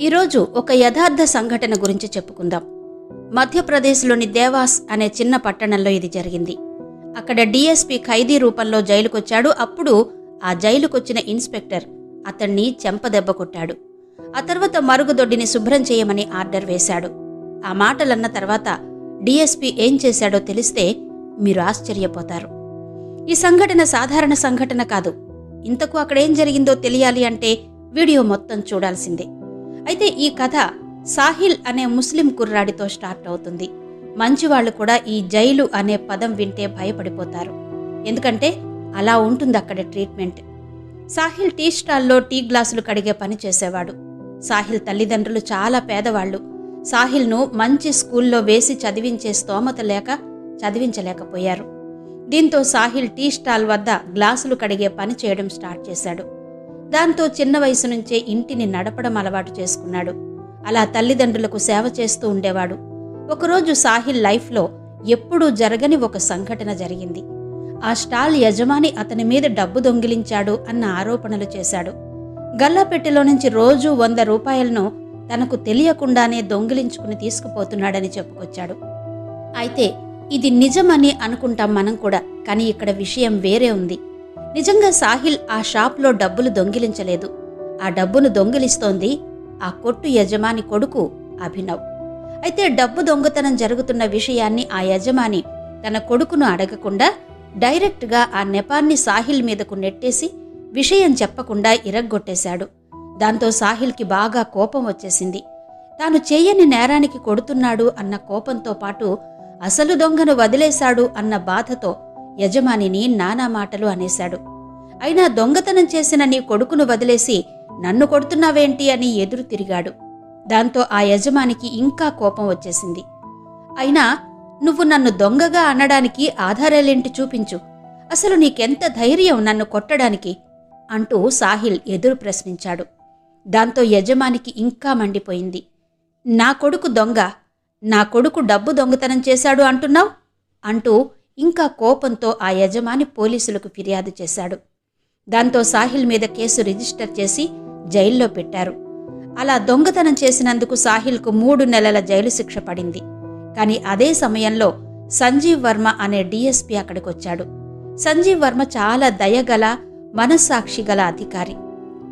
ఈరోజు ఒక యథార్థ సంఘటన గురించి చెప్పుకుందాం. మధ్యప్రదేశ్లోని దేవాస్ అనే చిన్న పట్టణంలో ఇది జరిగింది. అక్కడ డీఎస్పీ ఖైదీ రూపంలో జైలుకొచ్చాడు. అప్పుడు ఆ జైలుకొచ్చిన ఇన్స్పెక్టర్ అతన్ని చెంపదెబ్బ కొట్టాడు. ఆ తర్వాత మరుగుదొడ్డిని శుభ్రం చేయమని ఆర్డర్ వేశాడు. ఆ మాటలన్న తర్వాత డీఎస్పీ ఏం చేశాడో తెలిస్తే మీరు ఆశ్చర్యపోతారు. ఈ సంఘటన సాధారణ సంఘటన కాదు. ఇంతకు అక్కడేం జరిగిందో తెలియాలి అంటే వీడియో మొత్తం చూడాల్సిందే. అయితే ఈ కథ సాహిల్ అనే ముస్లిం కుర్రాడితో స్టార్ట్ అవుతుంది. మంచివాళ్ళు కూడా ఈ జైలు అనే పదం వింటే భయపడిపోతారు. ఎందుకంటే అలా ఉంటుంది అక్కడ ట్రీట్మెంట్. సాహిల్ టీ స్టాల్లో టీ గ్లాసులు కడిగే పని చేసేవాడు. సాహిల్ తల్లిదండ్రులు చాలా పేదవాళ్ళు. సాహిల్ను మంచి స్కూల్లో వేసి చదివించే స్తోమత లేక చదివించలేకపోయారు. దీంతో సాహిల్ టీ స్టాల్ వద్ద గ్లాసులు కడిగే పని చేయడం స్టార్ట్ చేశాడు. దాంతో చిన్న వయసు నుంచే ఇంటిని నడపడం అలవాటు చేసుకున్నాడు. అలా తల్లిదండ్రులకు సేవ చేస్తూ ఉండేవాడు. ఒకరోజు సాహిల్ లైఫ్లో ఎప్పుడూ జరగని ఒక సంఘటన జరిగింది. ఆ స్టాల్ యజమాని అతని మీద డబ్బు దొంగిలించాడు అన్న ఆరోపణలు చేశాడు. గల్లాపెట్టెలో నుంచి రోజూ వంద రూపాయలను తనకు తెలియకుండానే దొంగిలించుకుని తీసుకుపోతున్నాడని చెప్పుకొచ్చాడు. అయితే ఇది నిజమని అనుకుంటాం మనం కూడా కానీ ఇక్కడ విషయం వేరే ఉంది. నిజంగా సాహిల్ ఆ షాప్లో డబ్బులు దొంగిలించలేదు. ఆ డబ్బును దొంగిలిస్తోంది ఆ కొట్టు యజమాని కొడుకు అభినవ్. అయితే డబ్బు దొంగతనం జరుగుతున్న విషయాన్ని ఆ యజమాని తన కొడుకును అడగకుండా డైరెక్ట్గా ఆ నెపాన్ని సాహిల్ మీదకు నెట్టేసి విషయం చెప్పకుండా ఇరగ్గొట్టేశాడు. దాంతో సాహిల్కి బాగా కోపం వచ్చేసింది. తాను చేయని నేరానికి కొడుతున్నాడు అన్న కోపంతో పాటు అసలు దొంగను వదిలేశాడు అన్న బాధతో యజమానిని నానా మాటలు అనేశాడు. అయినా దొంగతనం చేసిన నీ కొడుకును వదిలేసి నన్ను కొడుతున్నావేంటి అని ఎదురు తిరిగాడు. దాంతో ఆ యజమానికి ఇంకా కోపం వచ్చేసింది. అయినా నువ్వు నన్ను దొంగగా అనడానికి ఆధారాలేంటి చూపించు. అసలు నీకెంత ధైర్యం నన్ను కొట్టడానికి? అంటూ సాహిల్ ఎదురు ప్రశ్నించాడు. దాంతో యజమానికి ఇంకా మండిపోయింది. నా కొడుకు దొంగ నా కొడుకు డబ్బు దొంగతనం చేశాడు అంటున్నావు? అంటూ ఇంకా కోపంతో ఆ యజమాని పోలీసులకు ఫిర్యాదు చేశాడు. దాంతో సాహిల్ మీద కేసు రిజిస్టర్ చేసి జైల్లో పెట్టారు. అలా దొంగతనం చేసినందుకు సాహిల్కు మూడు నెలల జైలు శిక్ష పడింది. కానీ అదే సమయంలో సంజీవ్ వర్మ అనే డీఎస్పీ అక్కడికొచ్చాడు. సంజీవ్ వర్మ చాలా దయగల మనస్సాక్షి గల అధికారి.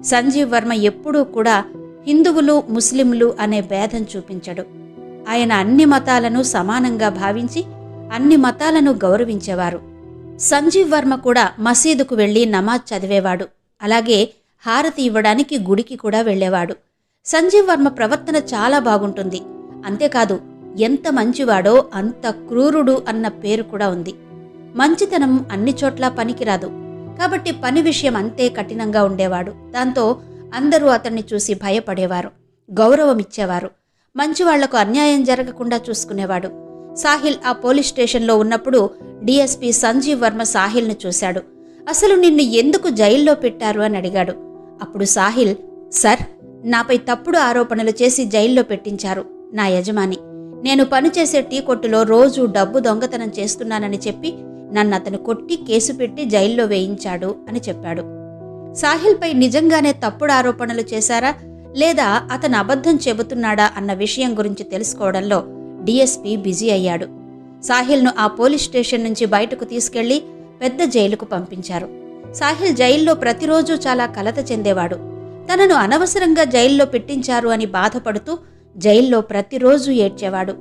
సంజీవ్ వర్మ ఎప్పుడూ కూడా హిందువులు ముస్లింలు అనే భేదం చూపించడు. ఆయన అన్ని మతాలను సమానంగా భావించి అన్ని మతాలను గౌరవించేవారు. సంజీవ్ వర్మ కూడా మసీదుకు వెళ్ళి నమాజ్ చదివేవాడు. అలాగే హారతి ఇవ్వడానికి గుడికి కూడా వెళ్ళేవాడు. సంజీవ్ వర్మ ప్రవర్తన చాలా బాగుంటుంది. అంతేకాదు ఎంత మంచివాడో అంత క్రూరుడు అన్న పేరు కూడా ఉంది. మంచితనం అన్ని చోట్ల పనికిరాదు. కాబట్టి పని విషయం అంతే కఠినంగా ఉండేవాడు. దాంతో అందరూ అతన్ని చూసి భయపడేవారు. గౌరవమిచ్చేవారు మంచివాళ్ళకు అన్యాయం జరగకుండా చూసుకునేవాడు. సాహిల్ ఆ పోలీస్ స్టేషన్లో ఉన్నప్పుడు డీఎస్పీ సంజీవ్ వర్మ సాహిల్ను చూశాడు. అసలు నిన్ను ఎందుకు జైల్లో పెట్టారు అని అడిగాడు. అప్పుడు సాహిల్ సర్ నాపై తప్పుడు ఆరోపణలు చేసి జైల్లో పెట్టించారు నా యజమాని. నేను పనిచేసే టీ కొట్టులో రోజు డబ్బు దొంగతనం చేస్తున్నానని చెప్పి నన్ను అతను కొట్టి కేసు పెట్టి జైల్లో వేయించాడు అని చెప్పాడు. సాహిల్పై నిజంగానే తప్పుడు ఆరోపణలు చేశారా? లేదా అతను అబద్ధం చెబుతున్నాడా అన్న విషయం గురించి తెలుసుకోవడంలో డీఎస్పీ బిజీ అయ్యాడు. సాహిల్ను ఆ పోలీస్ స్టేషన్ నుంచి బయటకు తీసుకెళ్ళి పెద్ద జైలుకు పంపించారు. సాహిల్ జైల్లో ప్రతిరోజు చాలా కలత చెందేవాడు. తనను అనవసరంగా జైల్లో పెట్టించారు అని బాధపడుతూ జైల్లో ప్రతిరోజు ఏడ్చేవాడు.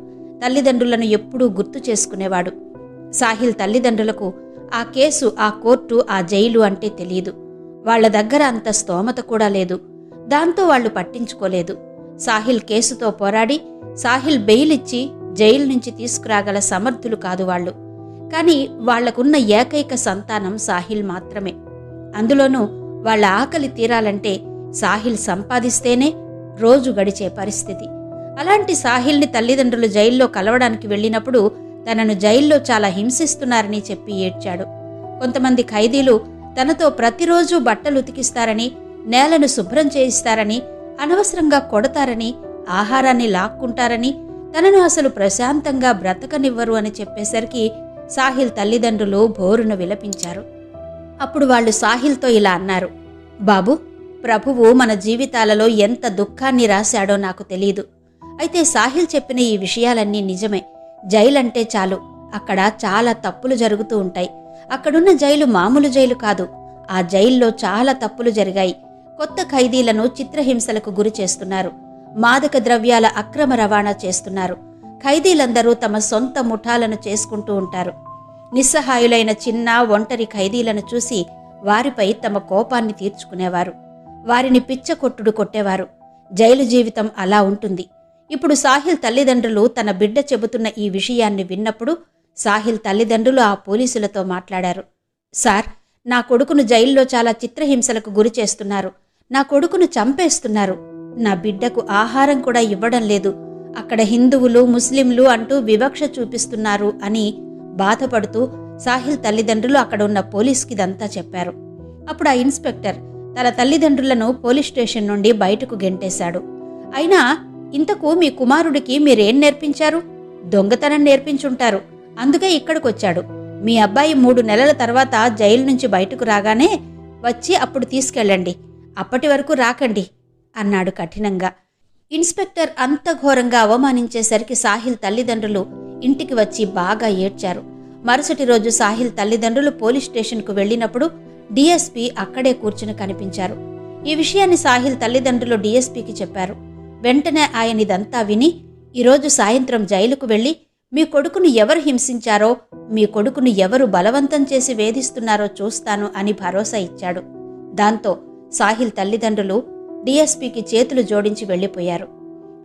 తల్లిదండ్రులను ఎప్పుడూ గుర్తు చేసుకునేవాడు. సాహిల్ తల్లిదండ్రులకు ఆ కేసు ఆ కోర్టు ఆ జైలు అంటే తెలియదు వాళ్ళ దగ్గర అంత స్తోమత కూడా లేదు. దాంతో వాళ్ళు పట్టించుకోలేదు. సాహిల్ కేసుతో పోరాడి సాహిల్ బెయిల్ ఇచ్చి జైలు నుంచి తీసుకురాగల సమర్థులు కాదు వాళ్ళు. కానీ వాళ్ళకున్న ఏకైక సంతానం సాహిల్ మాత్రమే. అందులోనూ వాళ్ళ ఆకలి తీరాలంటే సాహిల్ సంపాదిస్తేనే రోజు గడిచే పరిస్థితి. అలాంటి సాహిల్ని తల్లిదండ్రులు జైల్లో కలవడానికి వెళ్ళినప్పుడు తనను జైల్లో చాలా హింసిస్తున్నారని చెప్పి ఏడ్చాడు. కొంతమంది ఖైదీలు తనతో ప్రతిరోజు బట్టలు ఉతికిస్తారని నేలను శుభ్రం చేయిస్తారని అనవసరంగా కొడతారని ఆహారాన్ని లాక్కుంటారని తనను అసలు ప్రశాంతంగా బ్రతకనివ్వరు అని చెప్పేసరికి సాహిల్ తల్లిదండ్రులు బోరును విలపించారు. అప్పుడు వాళ్ళు సాహిల్తో ఇలా అన్నారు బాబు ప్రభువు మన జీవితాలలో ఎంత దుఃఖాన్ని రాశాడో నాకు తెలియదు అయితే సాహిల్ చెప్పిన ఈ విషయాలన్నీ నిజమే. జైలంటే చాలు. అక్కడ చాలా తప్పులు జరుగుతూ ఉంటాయి. అక్కడున్న జైలు మామూలు జైలు కాదు. ఆ జైల్లో చాలా తప్పులు జరిగాయి. కొత్త ఖైదీలను చిత్రహింసలకు గురి చేస్తున్నారు. మాదక ద్రవ్యాల అక్రమ రవాణా చేస్తున్నారు. ఖైదీలందరూ తమ సొంత ముఠాలను చేసుకుంటూ ఉంటారు. నిస్సహాయులైన చిన్న ఒంటరి ఖైదీలను చూసి వారిపై తమ కోపాన్ని తీర్చుకునేవారు. వారిని పిచ్చకొట్టుడు కొట్టేవారు. జైలు జీవితం అలా ఉంటుంది. ఇప్పుడు సాహిల్ తల్లిదండ్రులు తన బిడ్డ చెబుతున్న ఈ విషయాన్ని విన్నప్పుడు సాహిల్ తల్లిదండ్రులు ఆ పోలీసులతో మాట్లాడారు. సార్ నా కొడుకును జైల్లో చాలా చిత్రహింసలకు గురి చేస్తున్నారు. నా కొడుకును చంపేస్తున్నారు. నా బిడ్డకు ఆహారం కూడా ఇవ్వడం లేదు. అక్కడ హిందువులు ముస్లింలు అంటూ వివక్ష చూపిస్తున్నారు అని బాధపడుతూ సాహిల్ తల్లిదండ్రులు అక్కడ ఉన్న పోలీస్కి ఇదంతా చెప్పారు. అప్పుడు ఆ ఇన్స్పెక్టర్ తన తల్లిదండ్రులను పోలీస్ స్టేషన్ నుండి బయటకు గెంటేశాడు. అయినా ఇంతకు మీ కుమారుడికి మీరేం నేర్పించారు? దొంగతనం నేర్పించుంటారు. అందుకే ఇక్కడికొచ్చాడు. మీ అబ్బాయి మూడు నెలల తర్వాత జైలు నుంచి బయటకు రాగానే వచ్చి అప్పుడు తీసుకెళ్ళండి. అప్పటి వరకు రాకండి. అన్నాడు కఠినంగా. ఇన్స్పెక్టర్ అంత ఘోరంగా అవమానించేసరికి సాహిల్ తల్లిదండ్రులు ఇంటికి వచ్చి బాగా ఏడ్చారు. మరుసటి రోజు సాహిల్ తల్లిదండ్రులు పోలీస్ స్టేషన్కు వెళ్ళినప్పుడు డీఎస్పీ అక్కడే కూర్చుని కనిపించారు. ఈ విషయాన్ని సాహిల్ తల్లిదండ్రులు డీఎస్పీకి చెప్పారు. వెంటనే ఆయన ఇదంతా విని ఈరోజు సాయంత్రం జైలుకు వెళ్ళి మీ కొడుకును ఎవరు హింసించారో మీ కొడుకును ఎవరు బలవంతం చేసి వేధిస్తున్నారో చూస్తాను అని భరోసా ఇచ్చాడు. దాంతో సాహిల్ తల్లిదండ్రులు డీఎస్పీకి చేతులు జోడించి వెళ్ళిపోయారు.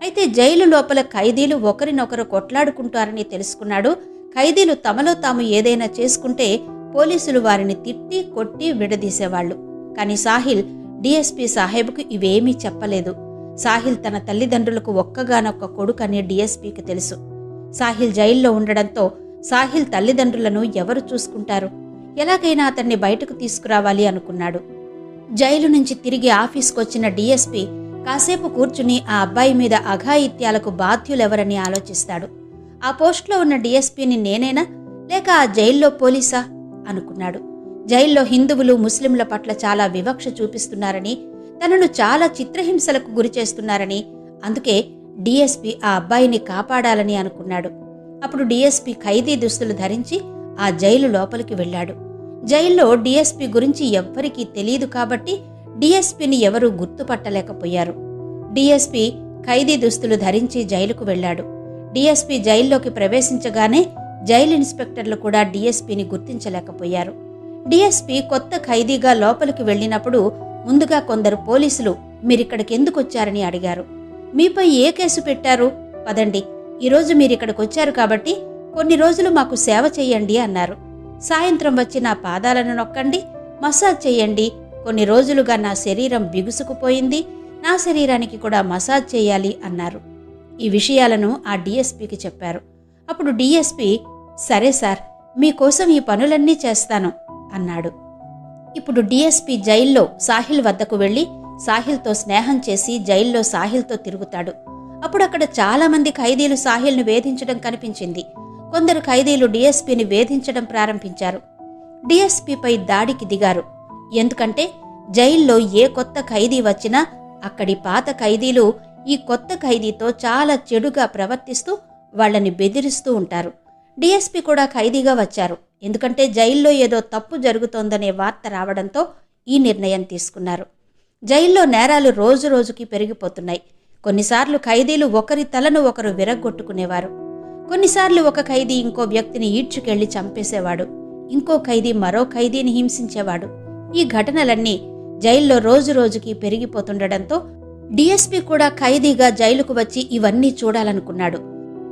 అయితే జైలు లోపల ఖైదీలు ఒకరినొకరు కొట్లాడుకుంటారని తెలుసుకున్నాడు. ఖైదీలు తమలో తాము ఏదైనా చేసుకుంటే పోలీసులు వారిని తిట్టి కొట్టి విడదీసేవాళ్ళు కానీ సాహిల్ డీఎస్పీ సాహెబ్కు ఇవేమీ చెప్పలేదు. సాహిల్ తన తల్లిదండ్రులకు ఒక్కగానొక్క కొడుకు అనే డిఎస్పికి తెలుసు. సాహిల్ జైల్లో ఉండడంతో సాహిల్ తల్లిదండ్రులను ఎవరు చూసుకుంటారు? ఎలాగైనా అతన్ని బయటకు తీసుకురావాలి అనుకున్నాడు. జైలు నుంచి తిరిగి ఆఫీస్కొచ్చిన డీఎస్పీ కాసేపు కూర్చుని ఆ అబ్బాయి మీద అఘాయిత్యాలకు బాధ్యులెవరని ఆలోచిస్తాడు. ఆ పోస్ట్లో ఉన్న డీఎస్పీని నేనేనా? లేక ఆ జైల్లో పోలీసా? అనుకున్నాడు. జైల్లో హిందువులు ముస్లింల పట్ల చాలా వివక్ష చూపిస్తున్నారని తనను చాలా చిత్రహింసలకు గురి చేస్తున్నారని అందుకే డీఎస్పీ ఆ అబ్బాయిని కాపాడాలని అనుకున్నాడు. అప్పుడు డీఎస్పీ ఖైదీ దుస్తులు ధరించి ఆ జైలు లోపలికి వెళ్ళాడు. జైల్లో డీఎస్పీ గురించి ఎవ్వరికీ తెలియదు కాబట్టి డీఎస్పీని ఎవరూ గుర్తుపట్టలేకపోయారు. డీఎస్పీ ఖైదీ దుస్తులు ధరించి జైలుకు వెళ్ళాడు. డీఎస్పీ జైల్లోకి ప్రవేశించగానే జైలు ఇన్స్పెక్టర్లు కూడా డీఎస్పీని గుర్తించలేకపోయారు. డీఎస్పీ కొత్త ఖైదీగా లోపలికి వెళ్ళినప్పుడు ముందుగా కొందరు పోలీసులు మీరిక్కడికి ఎందుకు వచ్చారని అడిగారు. మీపై ఏ కేసు పెట్టారు? పదండి. ఈరోజు మీరిక్కడికి వచ్చారు కాబట్టి కొన్ని రోజులు మాకు సేవ చేయండి అన్నారు. సాయంత్రం వచ్చి నా పాదాలను నొక్కండి మసాజ్ చేయండి. కొన్ని రోజులుగా నా శరీరం బిగుసుకుపోయింది నా శరీరానికి కూడా మసాజ్ చేయాలి అన్నారు. ఈ విషయాలను ఆ డీఎస్పీకి చెప్పారు. అప్పుడు డీఎస్పీ సరే సార్ మీకోసం ఈ పనులన్నీ చేస్తాను అన్నాడు. ఇప్పుడు డీఎస్పీ జైల్లో సాహిల్ వద్దకు వెళ్ళి సాహిల్తో స్నేహం చేసి జైల్లో సాహిల్తో తిరుగుతాడు. అప్పుడు అక్కడ చాలామంది ఖైదీలు సాహిల్ను వేధించడం కనిపించింది. కొందరు ఖైదీలు డీఎస్పీని వేధించడం ప్రారంభించారు. డీఎస్పీపై దాడికి దిగారు. ఎందుకంటే జైల్లో ఏ కొత్త ఖైదీ వచ్చినా అక్కడి పాత ఖైదీలు ఈ కొత్త ఖైదీతో చాలా చెడుగా ప్రవర్తిస్తూ వాళ్ళని బెదిరిస్తూ ఉంటారు. డీఎస్పీ కూడా ఖైదీగా వచ్చారు. ఎందుకంటే జైల్లో ఏదో తప్పు జరుగుతోందనే వార్త రావడంతో ఈ నిర్ణయం తీసుకున్నారు. జైల్లో నేరాలు రోజు రోజుకి పెరిగిపోతున్నాయి. కొన్నిసార్లు ఖైదీలు ఒకరి తలను ఒకరు విరగ్గొట్టుకునేవారు. కొన్నిసార్లు ఒక ఖైదీ ఇంకో వ్యక్తిని ఈడ్చుకెళ్ళి చంపేసేవాడు. ఇంకో ఖైదీ మరో ఖైదీని హింసించేవాడు. ఈ ఘటనలన్నీ జైల్లో రోజు రోజుకి పెరిగిపోతుండటంతో డిఎస్పీ కూడా ఖైదీగా జైలుకు వచ్చి ఇవన్నీ చూడాలనుకున్నాడు.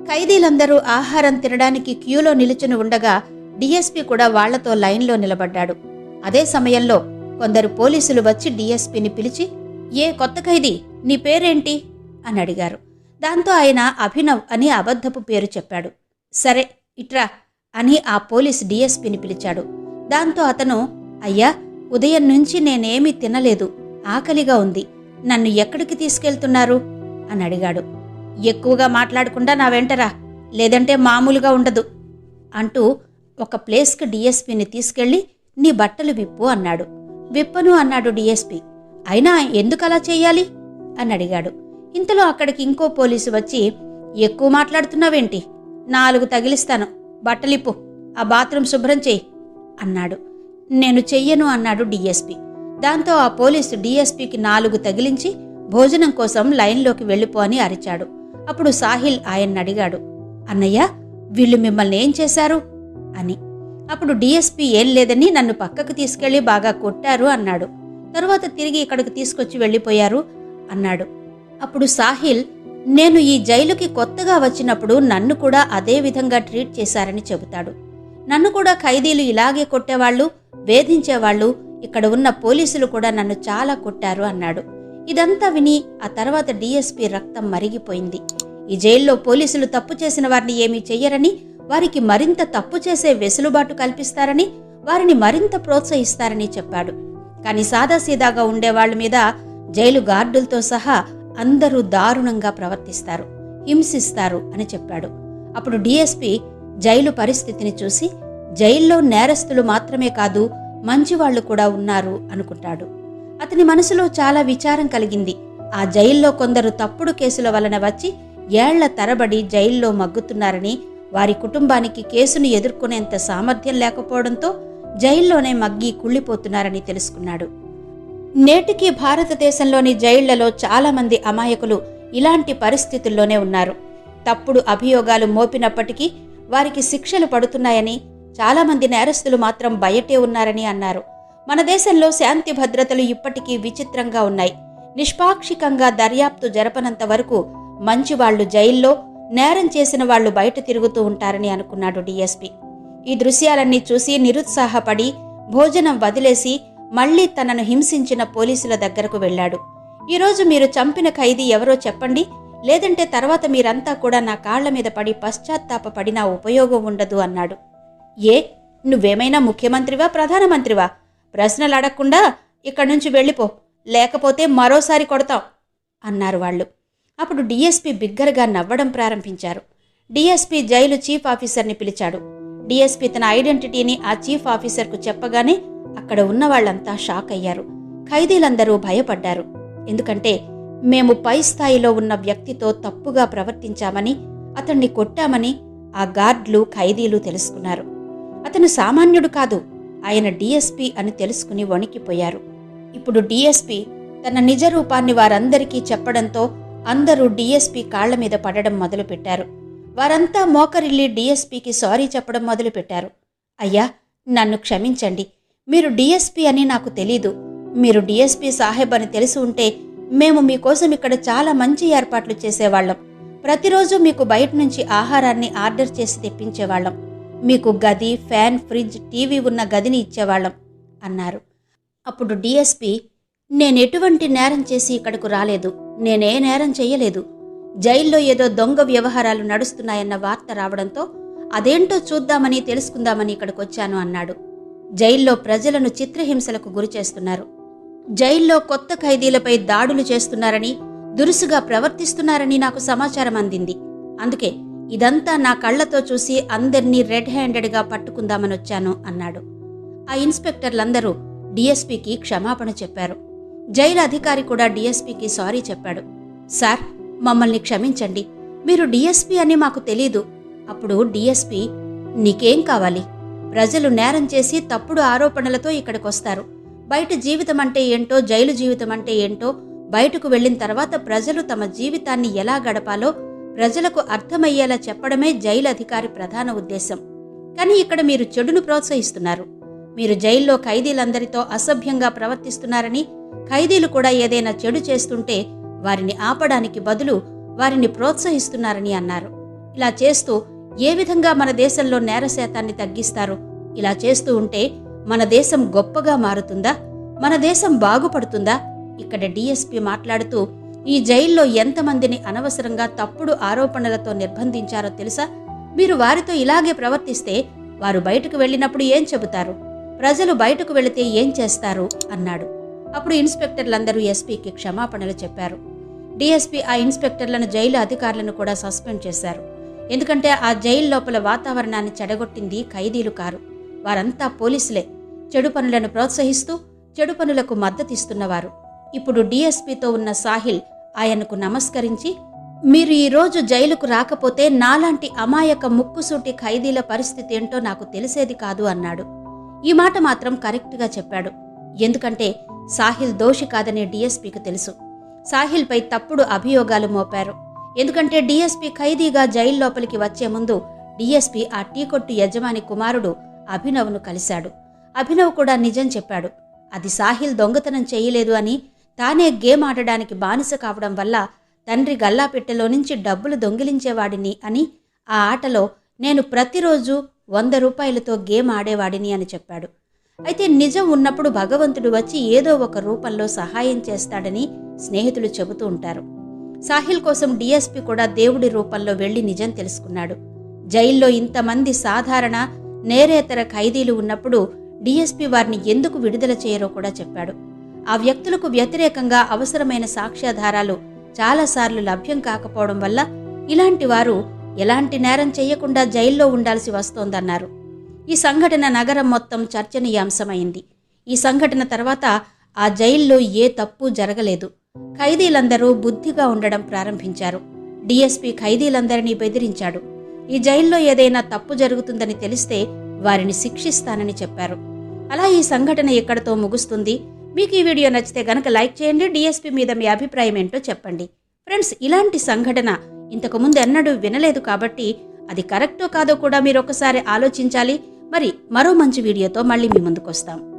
ఖైదీలందరూ ఆహారం తినడానికి క్యూలో నిలుచుని ఉండగా డిఎస్పీ కూడా వాళ్ళతో లైన్లో నిలబడ్డాడు. అదే సమయంలో కొందరు పోలీసులు వచ్చి డిఎస్పీని పిలిచి ఏ కొత్త ఖైదీ నీ పేరేంటి? అని అడిగారు. దాంతో ఆయన అభినవ్ అని అబద్ధపు పేరు చెప్పాడు. సరే ఇట్రా అని ఆ పోలీస్ డిఎస్పిని పిలిచాడు. దాంతో అతను అయ్యా ఉదయం నుంచి నేనేమీ తినలేదు. ఆకలిగా ఉంది. నన్ను ఎక్కడికి తీసుకెళ్తున్నారు? అని అడిగాడు. ఎక్కువగా మాట్లాడకుండా నా వెంటరా? లేదంటే మామూలుగా ఉండదు. అంటూ ఒక ప్లేస్కి డిఎస్పిని తీసుకెళ్ళి నీ బట్టలు విప్పు అన్నాడు. విప్పను అన్నాడు డిఎస్పి. అయినా ఎందుకలా చేయాలి అని అడిగాడు. ఇంతలో అక్కడికి ఇంకో పోలీసు వచ్చి ఎక్కువ మాట్లాడుతున్నావేంటి? నాలుగు తగిలిస్తాను. బట్టలిప్పు. ఆ బాత్రూమ్ శుభ్రం చెయ్యి అన్నాడు. నేను చెయ్యను అన్నాడు డిఎస్పి. దాంతో ఆ పోలీసు డిఎస్పికి నాలుగు తగిలించి భోజనం కోసం లైన్లోకి వెళ్ళిపో అని అరిచాడు. అప్పుడు సాహిల్ ఆయన్ని అడిగాడు. అన్నయ్య వీళ్ళు మిమ్మల్ని ఏం చేశారు? అని. అప్పుడు డిఎస్పి ఏం లేదని నన్ను పక్కకు తీసుకెళ్ళి బాగా కొట్టారు అన్నాడు. తరువాత తిరిగి ఇక్కడికి తీసుకొచ్చి వెళ్ళిపోయారు అన్నాడు. అప్పుడు సాహిల్ నేను ఈ జైలుకి కొత్తగా వచ్చినప్పుడు నన్ను కూడా అదే విధంగా ట్రీట్ చేశారని చెబుతాడు. నన్ను కూడా ఖైదీలు ఇలాగే కొట్టేవాళ్ళు వేధించేవాళ్ళు ఇక్కడ ఉన్న పోలీసులు కూడా నన్ను చాలా కొట్టారు అన్నాడు. ఇదంతా విని ఆ తర్వాత డీఎస్పీ రక్తం మరిగిపోయింది. ఈ జైల్లో పోలీసులు తప్పు చేసిన వారిని ఏమీ చెయ్యరని వారికి మరింత తప్పు చేసే వెసులుబాటు కల్పిస్తారని వారిని మరింత ప్రోత్సహిస్తారని చెప్పాడు. కానీ సాదాసీదాగా ఉండేవాళ్ళ మీద జైలు గార్డులతో సహా అందరూ దారుణంగా ప్రవర్తిస్తారు హింసిస్తారు అని చెప్పాడు. అప్పుడు డిఎస్పి జైలు పరిస్థితిని చూసి జైల్లో నేరస్తులు మాత్రమే కాదు మంచివాళ్ళు కూడా ఉన్నారు అనుకుంటాడు. అతని మనసులో చాలా విచారం కలిగింది. ఆ జైల్లో కొందరు తప్పుడు కేసుల వలన వచ్చి ఏళ్ళ తరబడి జైల్లో మగ్గుతున్నారని వారి కుటుంబానికి కేసును ఎదుర్కొనేంత సామర్థ్యం లేకపోవడంతో జైల్లోనే మగ్గి కుళ్ళిపోతున్నారని తెలుసుకున్నాడు. నేటికీ భారతదేశంలోని జైళ్ళలో చాలామంది అమాయకులు ఇలాంటి పరిస్థితుల్లోనే ఉన్నారు. తప్పుడు అభియోగాలు మోపినప్పటికీ వారికి శిక్షలు పడుతున్నాయని చాలామంది నేరస్తులు మాత్రం బయటే ఉన్నారని అన్నారు. మన దేశంలో శాంతి భద్రతలు ఇప్పటికీ విచిత్రంగా ఉన్నాయి. నిష్పాక్షికంగా దర్యాప్తు జరపనంత వరకు మంచివాళ్ళు జైల్లో నేరం చేసిన వాళ్ళు బయట తిరుగుతూ ఉంటారని అనుకున్నాడు డీఎస్పీ. ఈ దృశ్యాలన్నీ చూసి నిరుత్సాహపడి భోజనం వదిలేసి మళ్ళీ తనను హింసించిన పోలీసుల దగ్గరకు వెళ్ళాడు. ఈరోజు మీరు చంపిన ఖైదీ ఎవరో చెప్పండి. లేదంటే తర్వాత మీరంతా కూడా నా కాళ్ళ మీద పడి పశ్చాత్తాపపడినా ఉపయోగం ఉండదు అన్నాడు. ఏ? నువ్వేమైనా ముఖ్యమంత్రివా ప్రధానమంత్రివా? ప్రశ్నలు అడగకుండా ఇక్కడి నుంచి వెళ్ళిపో. లేకపోతే మరోసారి కొడతాం అన్నారు వాళ్ళు. అప్పుడు డీఎస్పీ బిగ్గరగా నవ్వడం ప్రారంభించారు. డీఎస్పీ జైలు చీఫ్ ఆఫీసర్ని పిలిచాడు. డీఎస్పీ తన ఐడెంటిటీని ఆ చీఫ్ ఆఫీసర్కు చెప్పగానే అక్కడ ఉన్న వాళ్ళంతా షాక్ అయ్యారు. ఖైదీలందరూ భయపడ్డారు. ఎందుకంటే మేము పై స్థాయిలో ఉన్న వ్యక్తితో తప్పుగా ప్రవర్తించామని అతన్ని కొట్టామని ఆ గార్డ్లు ఖైదీలు తెలుసుకున్నారు. అతను సామాన్యుడు కాదు ఆయన డిఎస్పి అని తెలుసుకుని వణికిపోయారు. ఇప్పుడు డిఎస్పి తన నిజ రూపాన్ని వారందరికీ చెప్పడంతో అందరూ డిఎస్పి కాళ్ళ మీద పడడం మొదలుపెట్టారు. వారంతా మోకరిల్లి డిఎస్పికి సారీ చెప్పడం మొదలుపెట్టారు. అయ్యా నన్ను క్షమించండి. మీరు డిఎస్పి అని నాకు తెలీదు. మీరు డిఎస్పి సాహెబ్ అని తెలిసి ఉంటే మేము మీకోసం ఇక్కడ చాలా మంచి ఏర్పాట్లు చేసేవాళ్ళం. ప్రతిరోజు మీకు బయట నుంచి ఆహారాన్ని ఆర్డర్ చేసి తెప్పించేవాళ్ళం. మీకు గది ఫ్యాన్ ఫ్రిడ్జ్ టీవీ ఉన్న గదిని ఇచ్చేవాళ్ళం అన్నారు. అప్పుడు డిఎస్పి నేను ఎటువంటి నేరం చేసి ఇక్కడకు రాలేదు. నేనే నేరం చెయ్యలేదు జైల్లో ఏదో దొంగ వ్యవహారాలు నడుస్తున్నాయన్న వార్త రావడంతో అదేంటో చూద్దామని తెలుసుకుందామని ఇక్కడికి వచ్చాను అన్నాడు. జైల్లో ప్రజలను చిత్రహింసలకు గురి చేస్తున్నారు. జైల్లో కొత్త ఖైదీలపై దాడులు చేస్తున్నారని దురుసుగా ప్రవర్తిస్తున్నారని నాకు సమాచారం అందింది. అందుకే ఇదంతా నా కళ్ళతో చూసి అందరినీ రెడ్ హ్యాండెడ్గా పట్టుకుందామనొచ్చాను అన్నాడు. ఆ ఇన్స్పెక్టర్లందరూ డిఎస్పీకి క్షమాపణ చెప్పారు. జైలు అధికారి కూడా డిఎస్పీకి సారీ చెప్పాడు. సార్ మమ్మల్ని క్షమించండి. మీరు డిఎస్పీ అని మాకు తెలీదు. అప్పుడు డిఎస్పీ నీకేం కావాలి? ప్రజలు నేరం చేసి తప్పుడు ఆరోపణలతో ఇక్కడికి వస్తారు బయట జీవితం అంటే ఏంటో జైలు జీవితం అంటే ఏంటో బయటకు వెళ్ళిన తర్వాత ప్రజలు తమ జీవితాన్ని ఎలా గడపాలో ప్రజలకు అర్థమయ్యేలా చెప్పడమే జైలు అధికారి ప్రధాన ఉద్దేశం. కానీ ఇక్కడ మీరు చెడును ప్రోత్సహిస్తున్నారు. మీరు జైల్లో ఖైదీలందరితో అసభ్యంగా ప్రవర్తిస్తున్నారని ఖైదీలు కూడా ఏదైనా చెడు చేస్తుంటే వారిని ఆపడానికి బదులు వారిని ప్రోత్సహిస్తున్నారని అన్నారు. ఇలా చేస్తూ ఏ విధంగా మన దేశంలో నేర శాతాన్ని తగ్గిస్తారు ఇలా చేస్తూ ఉంటే మన దేశం గొప్పగా మారుతుందా? మన దేశం బాగుపడుతుందా? ఇక్కడ డీఎస్పీ మాట్లాడుతూ ఈ జైల్లో ఎంతమందిని అనవసరంగా తప్పుడు ఆరోపణలతో నిర్బంధించారో తెలుసా? మీరు వారితో ఇలాగే ప్రవర్తిస్తే వారు బయటకు వెళ్ళినప్పుడు ఏం చెబుతారు? ప్రజలు బయటకు వెళితే ఏం చేస్తారు? అన్నాడు. అప్పుడు ఇన్స్పెక్టర్లందరూ ఎస్పీకి క్షమాపణలు చెప్పారు. డిఎస్పీ ఆ ఇన్స్పెక్టర్లను జైలు అధికారులను కూడా సస్పెండ్ చేశారు. ఎందుకంటే ఆ జైలు లోపల వాతావరణాన్ని చెడగొట్టింది ఖైదీలు కారు. వారంతా పోలీసులే. చెడు పనులను ప్రోత్సహిస్తూ చెడు పనులకు మద్దతిస్తున్నవారు ఇప్పుడు డీఎస్పీతో ఉన్న సాహిల్ ఆయనకు నమస్కరించి మీరు ఈరోజు జైలుకు రాకపోతే నాలాంటి అమాయక ముక్కుసూటి ఖైదీల పరిస్థితి ఏంటో నాకు తెలిసేది కాదు అన్నాడు. ఈ మాట మాత్రం కరెక్ట్గా చెప్పాడు. ఎందుకంటే సాహిల్ దోషి కాదనే డీఎస్పీకి తెలుసు. సాహిల్పై తప్పుడు అభియోగాలు మోపారు. ఎందుకంటే డీఎస్పీ ఖైదీగా జైలు లోపలికి వచ్చే ముందు డీఎస్పీ ఆ టీ కొట్టు యజమాని కుమారుడు అభినవ్ను కలిశాడు. అభినవ్ కూడా నిజం చెప్పాడు. అది సాహిల్ దొంగతనం చేయలేదు అని తానే గేమ్ ఆడడానికి బానిస కావడం వల్ల తండ్రి గల్లాపెట్టెలో నుంచి డబ్బులు దొంగిలించేవాడిని అని ఆ ఆటలో నేను ప్రతిరోజు వంద రూపాయలతో గేమ్ ఆడేవాడిని అని చెప్పాడు. అయితే నిజం ఉన్నప్పుడు భగవంతుడు వచ్చి ఏదో ఒక రూపంలో సహాయం చేస్తాడని స్నేహితులు చెబుతూ ఉంటారు. సాహిల్ కోసం డీఎస్పీ కూడా దేవుడి రూపంలో వెళ్ళి నిజం తెలుసుకున్నాడు. జైల్లో ఇంతమంది సాధారణ నేరేతర ఖైదీలు ఉన్నప్పుడు డిఎస్పి వారిని ఎందుకు విడుదల చేయరో కూడా చెప్పాడు. ఆ వ్యక్తులకు వ్యతిరేకంగా అవసరమైన సాక్ష్యాధారాలు చాలాసార్లు లభ్యం కాకపోవడం వల్ల ఇలాంటి వారు ఎలాంటి నేరం చేయకుండా జైల్లో ఉండాల్సి వస్తోందన్నారు. ఈ సంఘటన నగరం మొత్తం చర్చనీయాంశమైంది. ఈ సంఘటన తర్వాత ఆ జైల్లో ఏ తప్పు జరగలేదు. ఖైదీలందరూ బుద్ధిగా ఉండడం ప్రారంభించారు. డిఎస్పీ ఖైదీలందరినీ బెదిరించాడు. ఈ జైల్లో ఏదైనా తప్పు జరుగుతుందని తెలిస్తే వారిని శిక్షిస్తానని చెప్పారు. అలా ఈ సంఘటన ఎక్కడతో ముగుస్తుంది? మీకు ఈ వీడియో నచ్చితే గనక లైక్ చేయండి. డిఎస్పీ మీద మీ అభిప్రాయం ఏంటో చెప్పండి. ఫ్రెండ్స్ ఇలాంటి సంఘటన ఇంతకు ముందు ఎన్నడూ వినలేదు కాబట్టి అది కరెక్టో కాదో కూడా మీరు ఒకసారి ఆలోచించాలి. మరి మరో మంచి వీడియోతో మళ్ళీ మీ ముందుకు వస్తాం